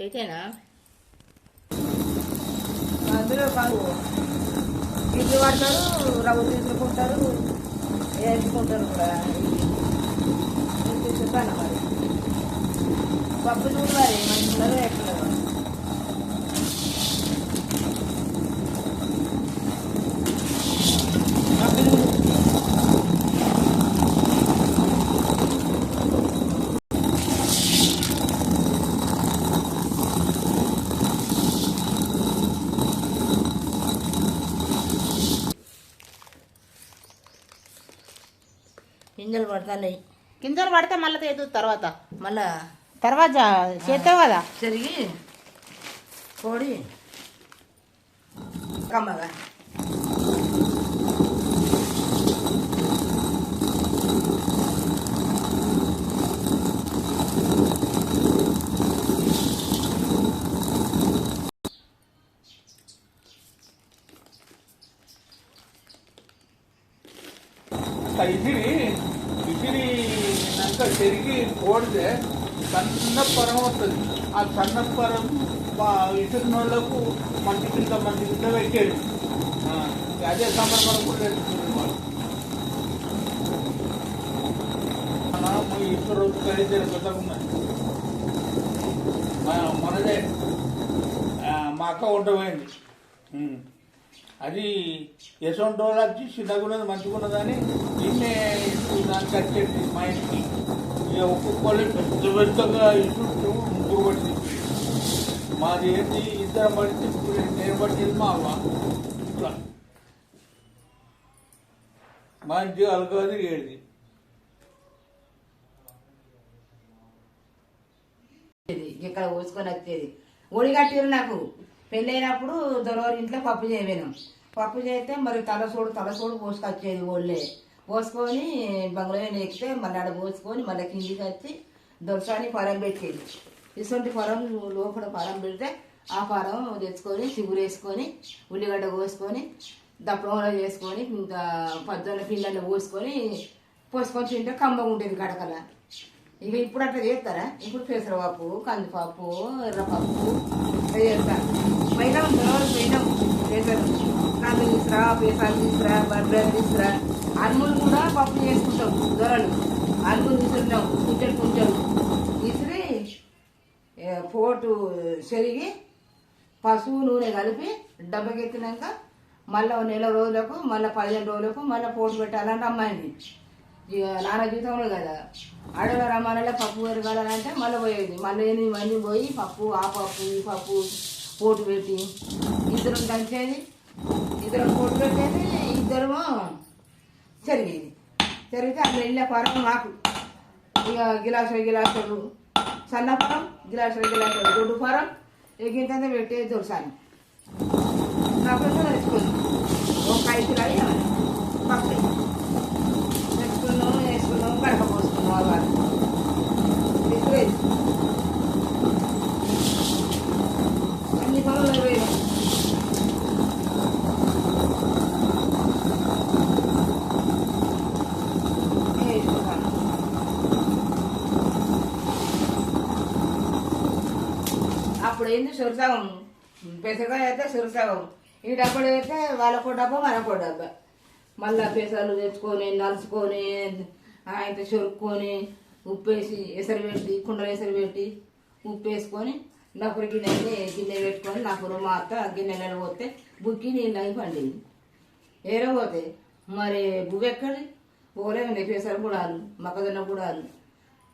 అయితేనా అందులో బాగు ఇల్లు పడతారు రవ్వ తీసుకుంటారు వేసుకుంటారు కూడా చెప్పాను మరి పప్పు చూడు మరి మంచిగా ఎక్కడ పప్పు చూడు గింజలు పడతాయి గింజలు పడితే మళ్ళీ తెదు తర్వాత? మళ్ళా తర్వాత చేస్తావు కదా? చెరిగి కోడి కమ్మగా. అట్లా ఇసిరి ఇసిరి అంత పెరిగి కోడితే సన్న పరం వస్తుంది ఆ సన్న పరం ఇసిరిన వాళ్ళకు మంచి కింద మంచి కింద పెట్టేది. అదే సమర్పణ కూడా తెచ్చుకున్నారు వాళ్ళు. మన రోజు ఖరీదు పెద్దగా మనదే మా అక్క ఉండబోయింది అది యశవంత రోజు వచ్చి చిన్నగా ఉన్నది మంచిగా నిన్నే దానికి వచ్చేది మా ఇంటికి. ఇక ఒక్కొక్కళ్ళు పెద్ద పెద్దగా ఇటు ముగ్గురు పడింది మాది ఏంటి? ఇద్దరు పడితే నేను పట్టింది మా అవ్వ. ఇట్లా. ఇంటి అలగది ఏది ఇక్కడ పోసుకొని వచ్చేది? ఒడిగట్టిరు నాకు. పెళ్ళైనప్పుడు దొరవరి ఇంట్లో పప్పు చేయలేను పప్పు చేస్తే మరి తలసోడు తలసోడు పోసుకొచ్చేది ఓళ్ళే. పోసుకొని బంగ్లా ఎక్కితే మళ్ళీ ఆడ పోసుకొని మళ్ళీ కిందికి వచ్చి దొరసాని పొలం పెట్టేది. ఇటువంటి పొలం లోపల పొలం పెడితే ఆ పొలం తెచ్చుకొని చిగురు వేసుకొని ఉల్లిగడ్డ కోసుకొని దప్పడంలో చేసుకొని ఇంకా పద్దెనిమిది పిల్లలు పోసుకొని పోసుకొని తింటే కమ్మగా ఉంటుంది గడకల ఇక ఇప్పుడు అట్లా చేస్తారా? ఇప్పుడు పెసరపప్పు కందిపప్పు ఎర్రపప్పు అట్లా చేస్తారు పోయినాం రోజు పోయినాం. పెసరు కంది తీసుకురా పెసలు తీసుకురా బర్రెలు తీసుకురా అన్ములు కూడా పప్పు చేసుకుంటాం దొరలు. అన్ములు తీసుకుంటాం కుంచెలు కుంచెలు. తీసిరి పోటు చెరిగి పసుపు నూనె కలిపి డబ్బకెత్తినాక మళ్ళీ నెల రోజులకు మళ్ళీ పదిహేను రోజులకు మళ్ళీ పోటు పెట్టాలంటే అమ్మాయిని. నాన్న జీవితంలో కదా. అడవిలో రమ్మాలంటే పప్పు పెరగాలంటే మళ్ళీ పోయేది. మళ్ళీ మళ్ళీ మంది పోయి పప్పు ఆ పప్పు ఈ పప్పు పోటు పెట్టి. ఇద్దరం కలిసేది. ఇద్దరం పోటు పెట్టేది. ఇద్దరము జరిగేది. జరిగితే అక్కడ వెళ్ళే పరం నాకు ఇక గిలాసులు గిలాసులు సన్న పరం గిలాసులు గిలాసులు దొడ్డు పరం ఎగింత పెట్టేది దొరసాని. కాకపోతే తెచ్చుకుంది. ఒక ఐదు అప్పుడు ఏంది సురసగం పెసరకాయ అయితే సురసగం ఈ డబ్బులు అయితే వాళ్ళకో డబ్బా మనకో డబ్బా. మళ్ళా పెసలు తెచ్చుకొని నలుచుకొని ఆయన చొరుక్కొని ఉప్పు వేసి ఎసరు పెట్టి కుండలు ఎసరు పెట్టి ఉప్పు వేసుకొని నప్పుడు గిన్నె గిన్నె పెట్టుకొని నప్పుడు మా అత్త గిన్నెలలో పోతే బుక్కి నీళ్ళు అయి పండింది. ఏరో పోతే? మరి బువ్వ ఎక్కడి పోలేదండి పెసరు కూడా మొక్కజొన్న కూడా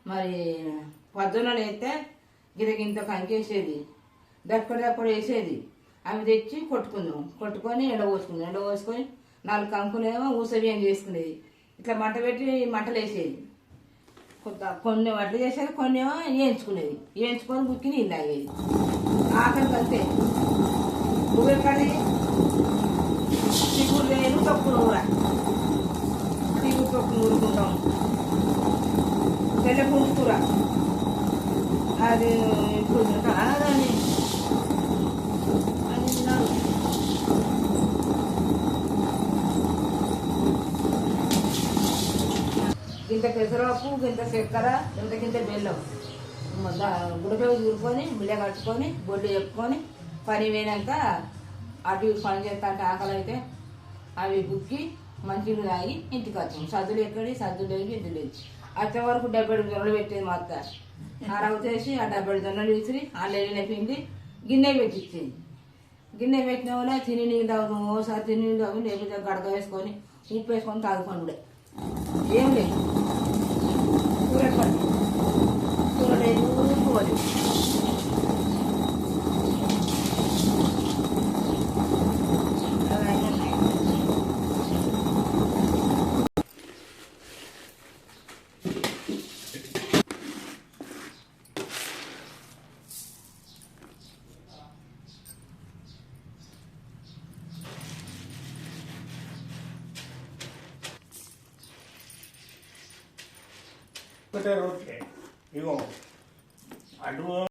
మరి పద్దొన్నలు అయితే గిరగింత కంకేసేది దప్పుడు దప్పుడు వేసేది? అవి తెచ్చి కొట్టుకుందాం. కొట్టుకొని ఎండబోసుకుందాం ఎండబోసుకొని పోసుకొని నాలుగు కంకునేమో ఊసవ్యం చేసుకునేది. ఇట్లా మంట పెట్టి మంటలు వేసేది. కొంత కొన్ని వడ్లు చేసేది కొన్ని ఏమో వేయించుకునేది. వేయించుకొని గుక్కి నీళ్ళు తాగేది. ఆఖరికి అంతే నువ్వెక్కడి చిగురు లేదు తప్పు నూర. చిగురు తప్పు నూరుకుంటాం. తెల్ల పుంటుకూర అది ఇప్పుడు దాన్ని ఇంత పెసరపప్పు ఇంత చక్కెర ఇంత కింద బెల్లం. గుడిలో చూరుకొని ముళ్ళ కట్టుకొని బొడ్డు చెప్పుకొని పని పోయినాక అటు ఇటు పని చేస్తా అంటే ఆకలి అయితే అవి బుక్కి మంచిగా తాగి ఇంటికి వచ్చాం. సద్దులు ఎక్కడి సద్దులు లేదు ఇంటి లేదు వచ్చే వరకు డెబ్బై జొన్నలు పెట్టేది మా అత్త. అరవ చేసి ఆ డబ్బులు జొన్నలు విసిరి ఆ లేడిన లేపింది గిన్నె పెట్టించింది గిన్నె పెట్టిన వాళ్ళ తిని నీళ్ళు తాగుతాం ఓసారి తిని నీళ్ళు తాగు లేకపోతే గడక వేసుకొని ఉప్పు వేసుకొని తాగుకోండి ఏం లేదు కూర పని కూర లేదు కూర లేదు. అలాగే ఉన్నాయి. ఒకటే రొట్టె ఇగో అటు